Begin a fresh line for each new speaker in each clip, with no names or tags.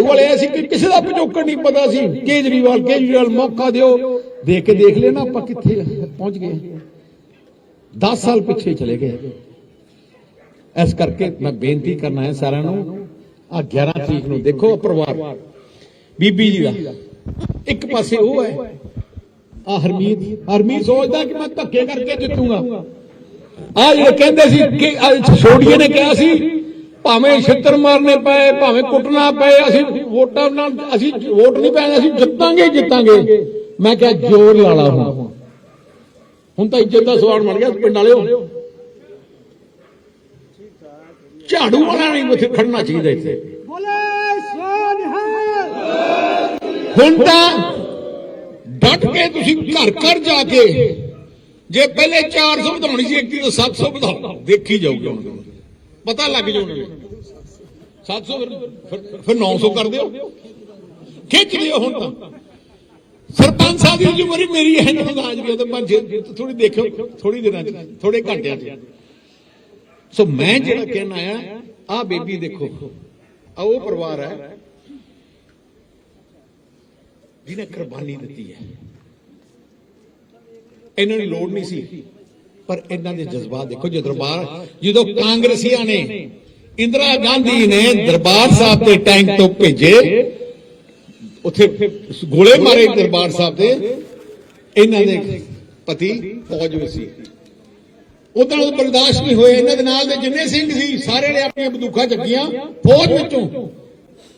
ਵਾਲੇ ਸੀ ਕਿ ਕਿਸੇ ਦਾ ਪਿਛੋਕੜ ਨਹੀਂ ਪਤਾ ਸੀ। ਕੇਜਰੀਵਾਲ ਕੇਜਰੀਵਾਲ ਮੌਕਾ ਦਿਓ। ਦੇਖ ਕੇ ਦੇਖ ਲੈਣਾ ਆਪਾਂ ਕਿੱਥੇ ਪਹੁੰਚ ਗਏ। 10 ਸਾਲ ਪਿੱਛੇ ਚਲੇ ਗਏ। ਇਸ ਕਰਕੇ ਮੈਂ ਬੇਨਤੀ ਕਰਨਾ ਹੈ ਸਾਰਿਆਂ ਨੂੰ ਆ 11 ਤਰੀਕ ਨੂੰ ਦੇਖੋ ਪਰਿਵਾਰ। ਬੀਬੀ ਜੀ ਦਾ। ਇੱਕ ਪਾਸੇ ਉਹ ਹੈ। ਆ ਹਰਮੀਤ। ਹਰਮੀਤ ਸੋਚਦਾ ਕਿ ਮੈਂ ਧੱਕੇ ਕਰਕੇ ਜਿੱਤੂਗਾ। ਆ ਜਿਹੜੇ ਕਹਿੰਦੇ ਸੀ ਕਿ ਆਹ ਨੇ ਕਿਹਾ ਸੀ ਭਾਵੇਂ ਛਿੱਤਰ ਮਾਰਨੇ ਪਏ ਭਾਵੇਂ ਕੁੱਟਣਾ ਪਏ ਅਸੀਂ ਵੋਟਾਂ ਨਾਲ ਅਸੀਂ ਵੋਟ ਨਹੀਂ ਪੈਣੇ ਅਸੀਂ ਜਿੱਤਾਂਗੇ ਜਿੱਤਾਂਗੇ। ਮੈਂ ਕਿਹਾ ਜੋਰ ਲਾਲਾ ਹੁਣ। ਹੁਣ ਤਾਂ ਇੱਜ਼ਤ ਦਾ ਸਵਾਲ ਬਣ ਗਿਆ ਪਿੰਡ ਵਾਲਿਓ। ਝਾੜੂ ਵਾਲਾ ਨਹੀਂ ਉੱਥੇ ਖੜਨਾ ਚਾਹੀਦਾ ਇੱਥੇ। ਹੁਣ ਤਾਂ ਡਟ ਕੇ ਤੁਸੀਂ ਘਰ ਘਰ ਜਾ ਕੇ ਜੇ ਪਹਿਲੇ 400 ਵਧਾਉਣੀ ਸੀ ਇੱਕ ਦੀ 700 ਵਧਾਓ। ਦੇਖੀ ਜਾਊਗੀ। ਹੁਣ ਪਤਾ ਲੱਗ ਜਾਊ ਉਹਨਾਂ। ਨੂੰ 700 ਫਿਰ- ਫਿਰ- 900 ਕਰ ਦਿਓ। ਖਿੱਚ ਲਿਓ ਹੁਣ ਤਾਂ। ਸਰਪੰਚ ਸਾਹਿਬ ਦੀ ਜ਼ਿੰਮੇਵਾਰੀ ਮੇਰੀ ਹੈ ਨਾ ਰਾਜ ਵੀ ਤੇ ਪਰ ਥੋੜੀ ਦੇਖੋ ਥੋੜੀ ਦਿਨਾਂ ਚ ਥੋੜੇ ਘੰਟਿਆਂ ਚ। ਸੋ ਮੈਂ ਜਿਹੜਾ ਕਹਿਣਾ ਆ ਆ ਬੇਬੀ ਦੇਖੋ ਆ ਉਹ ਪਰਿਵਾਰ ਹੈ, ਜਿਹਨੇ ਕੁਰਬਾਨੀ ਦਿੱਤੀ ਹੈ। ਇਹਨਾਂ ਨੂੰ ਲੋੜ ਨਹੀਂ ਸੀ। ਪਰ ਇਹਨਾਂ ਦੇ ਜਜ਼ਬਾ ਦੇਖੋ, ਜੇ ਦਰਬਾਰ, ਜਦੋਂ ਕਾਂਗਰਸੀਆਂ ਨੇ ਇੰਦਰਾ ਗਾਂਧੀ ਨੇ ਦਰਬਾਰ ਸਾਹਿਬ ਦੇ ਟੈਂਕ ਤੋਂ ਭੇਜੇ, ਉੱਥੇ ਗੋਲੇ ਮਾਰੇ ਦਰਬਾਰ ਸਾਹਿਬ ਦੇ, ਇਹਨਾਂ ਦੇ ਪਤੀ ਫੌਜ ਵਿੱਚ ਸੀ। ਉਦੋਂ ਉਹ ਬਰਦਾਸ਼ਤ ਨਹੀਂ ਹੋਇਆ ਇਹਨਾਂ ਦੇ ਨਾਲ ਦੇ ਜਿੰਨੇ ਸਿੰਘ ਸੀ, ਸਾਰੇ ਨੇ ਆਪਣੀਆਂ ਬੰਦੂਕਾਂ ਚੱਕੀਆਂ ਫੌਜ ਵਿੱਚੋਂ।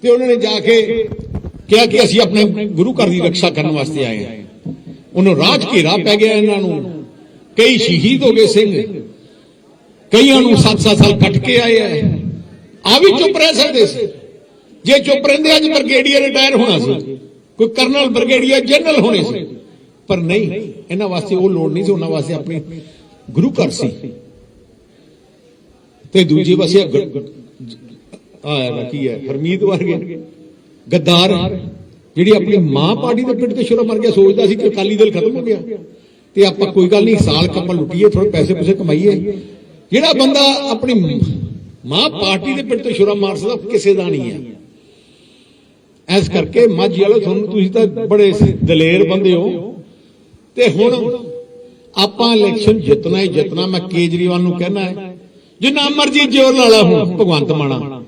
ਤੇ ਉਹਨਾਂ ਨੇ ਜਾ ਕੇ ਕਿਹਾ ਕਿ ਅਸੀਂ ਆਪਣੇ ਗੁਰੂ ਘਰ ਦੀ ਰੱਖਿਆ ਕਰਨ ਵਾਸਤੇ ਆਏ ਹਾਂ। ਉਹਨੂੰ ਰਾਜ ਘੇਰਾ ਪੈ ਗਿਆ ਇਹਨਾਂ ਨੂੰ। ਕਈ ਸ਼ਹੀਦ ਹੋ ਗਏ ਸਿੰਘ। ਕਈਆਂ ਨੂੰ 7-7 ਸਾਲ ਕੱਟ ਕੇ ਆਏ ਆ। ਆ ਵੀ ਚੁੱਪ ਰਹਿ ਸਕਦੇ ਸੀ। ਜੇ ਚੁੱਪ ਰਹਿੰਦੇ ਅੱਜ ਬ੍ਰਿਗੇਡੀਅਰ ਰਿਟਾਇਰ ਹੋਣਾ ਸੀ। ਕੋਈ ਕਰਨਲ ਬ੍ਰਿਗੇਡੀਅਰ ਜਨਰਲ ਹੋਣੇ ਸੀ। ਪਰ ਨਹੀਂ, ਇਹਨਾਂ ਵਾਸਤੇ ਉਹ ਲੋੜ ਨਹੀਂ ਸੀ। ਉਹਨਾਂ ਵਾਸਤੇ ਆਪਣੇ ਗੁਰੂ ਘਰ ਸੀ। ਤੇ ਦੂਜੇ ਪਾਸੇ ਆ ਕੀ ਹੈ? ਹਰਮੀਤ ਵਰਗੇ। ਗੱਦਾਰ ਜਿਹੜੀ ਆਪਣੀ ਮਾਂ ਪਾਰਟੀ ਦੇ ਪਿੱਟ ਤੇ ਸ਼ੁਰੂ ਮਰ ਗਿਆ, ਸੋਚਦਾ ਸੀ ਕਿ ਅਕਾਲੀ ਦਲ ਖਤਮ ਹੋ ਗਿਆ। ਤੇ ਆਪਾਂ ਕੋਈ ਗੱਲ ਨਹੀਂ, ਸਾਲ ਕੰਮਲ ਲੁੱਟੀਏ ਥੋੜੇ ਪੈਸੇ ਪੂਸੇ ਕਮਾਈਏ। ਜਿਹੜਾ ਬੰਦਾ ਆਪਣੀ ਮਾਂ ਪਾਰਟੀ ਦੇ ਪਿੰਡ ਤੇ ਸ਼ੁਰੂ ਮਾਰ ਸਕਦਾ, ਕਿਸੇ ਦਾ ਨਹੀਂ ਹੈ। ਇਸ ਕਰਕੇ ਮਾਝੀ ਵਾਲੋ ਤੁਹਾਨੂੰ ਤੁਸੀਂ ਤਾਂ ਬੜੇ ਦਲੇਰ ਬੰਦੇ ਹੋ। ਤੇ ਹੁਣ ਆਪਾਂ ਇਲੈਕਸ਼ਨ ਜਿੱਤਣਾ ਹੀ ਜਿੱਤਣਾ, ਮੈਂ ਕੇਜਰੀਵਾਲ ਨੂੰ ਕਹਿਣਾ ਹੈ, ਜਿੰਨਾ ਮਰਜ਼ੀ ਜ਼ੋਰ ਲਾ ਲਾ ਹੁਣ, ਭਗਵੰਤ ਮਾਣਾ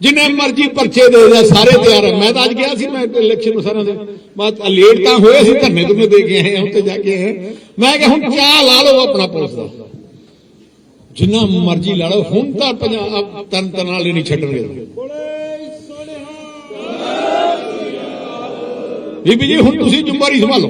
ਜਿੰਨੇ ਮਰਜ਼ੀ ਪਰਚੇ ਦੇ ਦੇ, ਸਾਰੇ ਤਿਆਰ ਆ। ਮੈਂ ਤਾਂ ਅੱਜ ਗਿਆ ਸੀ, ਮੈਂ ਇਲੈਕਸ਼ਨ ਨੂੰ ਸਾਰਿਆਂ ਦੇ। ਮੈਂ ਲੇਟ ਤਾਂ ਹੋਏ ਸੀ, ਧਰਨੇ ਤੋਂ ਮੈਂ ਦੇ ਕੇ ਆਏ ਹਾਂ ਉੱਥੇ ਜਾ ਕੇ ਆਏ ਮੈਂ ਕਿਹਾ, ਹੁਣ ਕਿਆ ਲਾ ਲਓ ਆਪਣਾ ਪੁਲਿਸ ਦਾ। ਜਿੰਨਾ ਮਰਜ਼ੀ ਲਾ ਲਓ, ਹੁਣ ਤਾਂ ਪੰਜਾਬ ਤਰਨ ਤਨ ਨਾਲ ਨਹੀਂ ਛੱਡਣਗੇ। ਬੀਬੀ ਜੀ, ਹੁਣ ਤੁਸੀਂ ਜ਼ਿੰਮੇਵਾਰੀ ਸੰਭਾਲੋ।